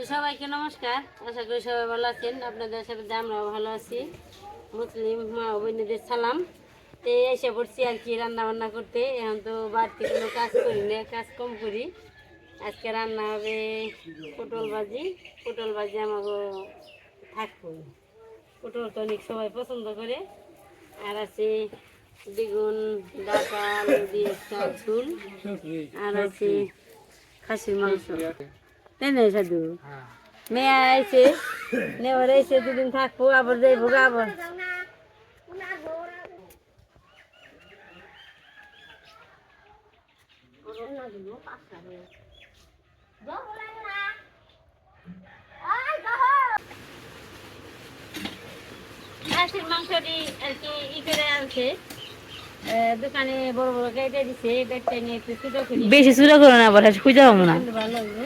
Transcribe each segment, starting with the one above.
তো সবাইকে নমস্কার। আশা করি সবাই ভালো আছেন। আপনাদের সাথে আমরাও ভালো আছি। মুসলিম, মা ও সালাম। তো এসে পড়ছি আর কি রান্না বান্না করতে। এখন তো বাড়তি কোনো কাজ করি না, কাজ কম করি। আজকে রান্না হবে পটল ভাজি। পটল ভাজি আমাকে থাকব পটল তো অনেক সবাই পছন্দ করে। আর আছে বেগুন আলু দিয়ে একটা ঝুল। আর আছে খাসির মাংস। তাই না, সাধু? মেয়ে আইছে নেওয়ার আইছে, দুদিন থাকব, আবার যাইবো আবার। মাংসটি আর কি ই করে আনছে। দোকানে বড় বড় কেটে দিছে ব্যাগটা নিয়ে একটু ছোট করি। বেশি চুরা করো না আবার খুঁজে পাবো না। ভালো লাগবে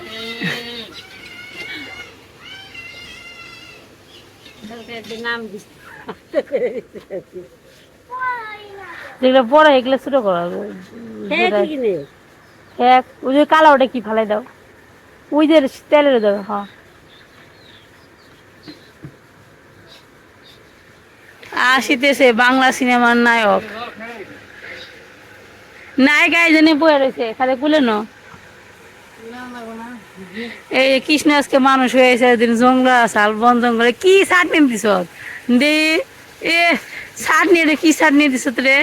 নাম যেগুলো বড় এগুলো ছোট করো হ্যাঁ ঠিকই নেই এক ওই যে কালা ওটা কি ফালাই দাও। ওই যে তেলের দাও হ্যাঁ। আসিতেছে, বাংলা সিনেমার নায়ক। নায়িকা এই বয়ে রয়েছে, খালি কুলে ন এই কৃষ্ণ আজকে মানুষ হয়েছে একদিন জঙ্গলা, সাল বন জঙ্গলে, কি চাটনি দিছ? দে, এ, চাটনি রে কি চাটনি দিছ রে?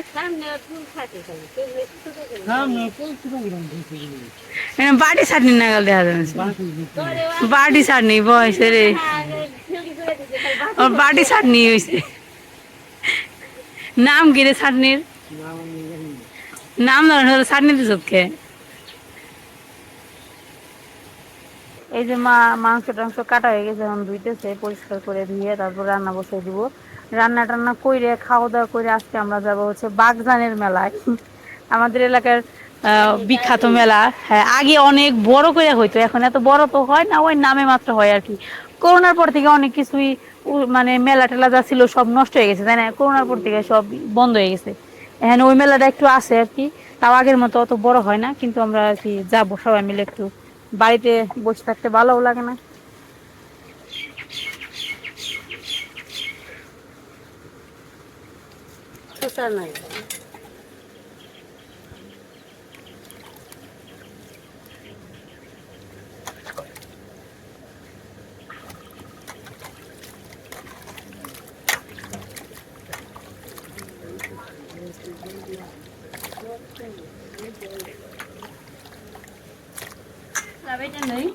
বাটি চাটনি নাগাল দেখা যাচ্ছে। বাটি চাটনি বয়সে রে। বাটি চাটনি হয়েছে নাম কি রে চাটনির নাম ধরেন চাটনি দিছ কে এই যে মা, মাংস টাংস কাটা হয়ে গেছে, এখন ধুইতেছে, পরিষ্কার করে ধুয়ে তারপর রান্না বসিয়ে দিব। রান্না টান্না কইরে, খাওয়া দাওয়া করে আজকে আমরা যাব হচ্ছে বাগজানের মেলায়। আমাদের এলাকার বিখ্যাত মেলা। হ্যাঁ আগে অনেক বড় করে হইতো, এখন এত বড় তো হয় না, ওই নামে মাত্র হয় আর কি। করোনার পর থেকে অনেক কিছুই মানে মেলা টেলা যা ছিল সব নষ্ট হয়ে গেছে, তাই না? করোনার পর থেকে সব বন্ধ হয়ে গেছে। এখন ওই মেলাটা একটু আছে আর কি, তাও আগের মতো অত বড় হয় না, কিন্তু আমরা আর কি যাব সবাই মিলে একটু। বাড়িতে বসে থাকতে ভালোও লাগে না। খোসা নেই।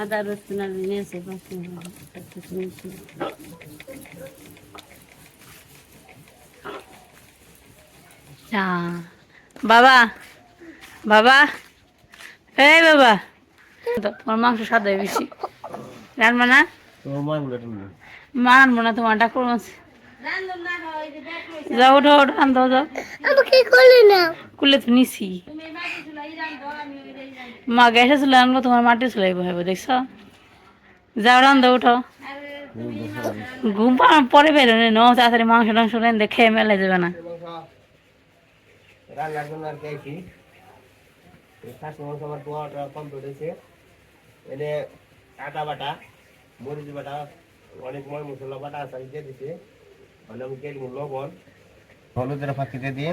আদা রসুন আর নিয়েছে আচ্ছা। বাবা বাবা এই বাবা তো, তোমার মাংস হয় বেশি। রান্না না? মানবো না তোমার ডাক্তার আছে। যাও ওঠো ওঠো রান্ধো যাও। আমাকে করলি না? কুলে তো নিছি। মা গ্যাসে চলে আনব, তোমার মাটি চুলাই বহাবো দেখছ? যাও, রান্ধো, উঠো। ঘুম পরে বেরোনে ন তাড়াতাড়ি মাংস টাংস রেঁধে খেয়ে মেলে যাবে না। রান্নার জন্য আর এনে আটা বাটা, মরিচ বাটা আছে, দিয়ে দিছি। লবণ, হলুদের ফাঁকিতে দিয়ে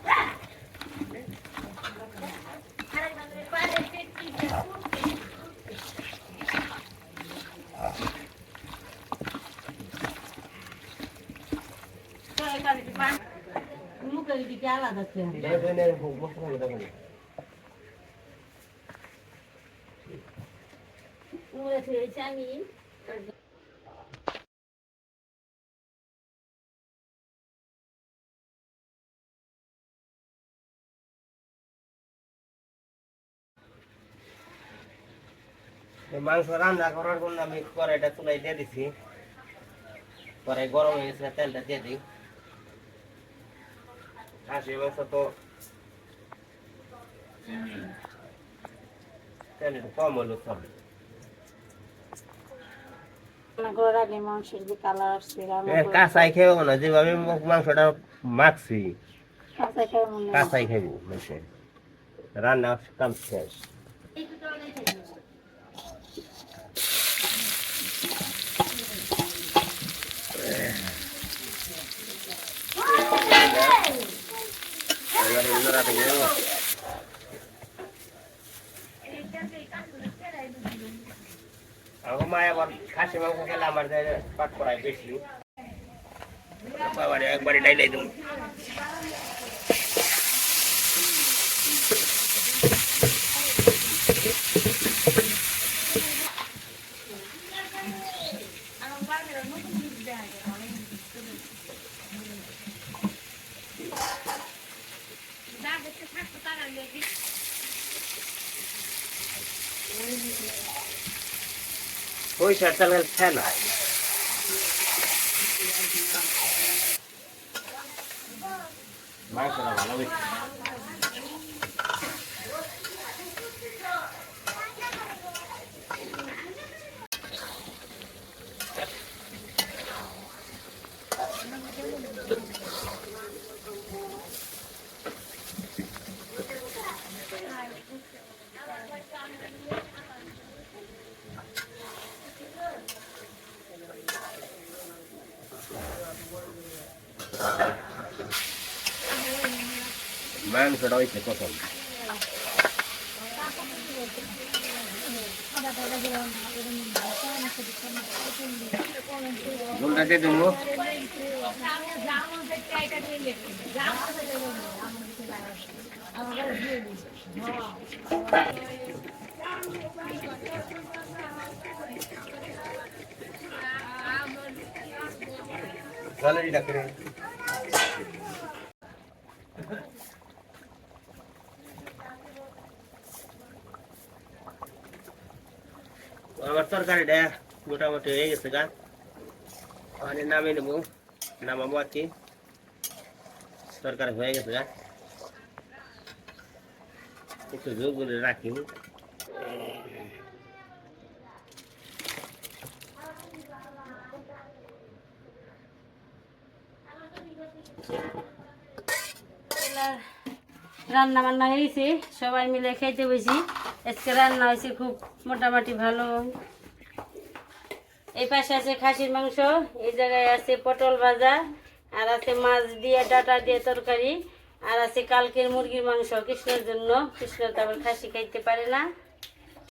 আমি মাংস রান্না করার জন্য আমি কড়াইটা চুলাই দিয়ে দিছি। কড়াই গরম হয়ে গেছে তেলটা দিয়ে দিই। খাসি মাংস তো কম হলো চলে কাঁচাই খেব না যেভাবে মাংসটা মাখছি। কাঁচাই খাইব মানুষে রান্না কাম শেষ এবার লড়াতে গেলে আমার মা আবার খাসি মাংস খেলে ওই খেলা মাংসটা ভালো মাংসটা হয়েছে প্রথম ঝোলটা দিয়ে দেবো গ্যালারিটা করে আমার তরকারিটা মোটামুটি হয়ে গেছে গা। পানি নামিয়ে নেব। নামাবো আর কি। তরকারি হয়ে গেছে গা। একটু করে রাখি। রান্না বান্না হয়েছে। সবাই মিলে খেতে বসি। আজকে রান্না হয়েছে খুব মোটামুটি ভালো। এই পাশে আছে খাসির মাংস, এই জায়গায় আছে পটল ভাজা, আর আছে মাছ দিয়ে, ডাটা দিয়ে তরকারি, আর আছে কালকের মুরগির মাংস, কৃষ্ণের জন্য। কৃষ্ণ তারপর খাসি খাইতে পারে না।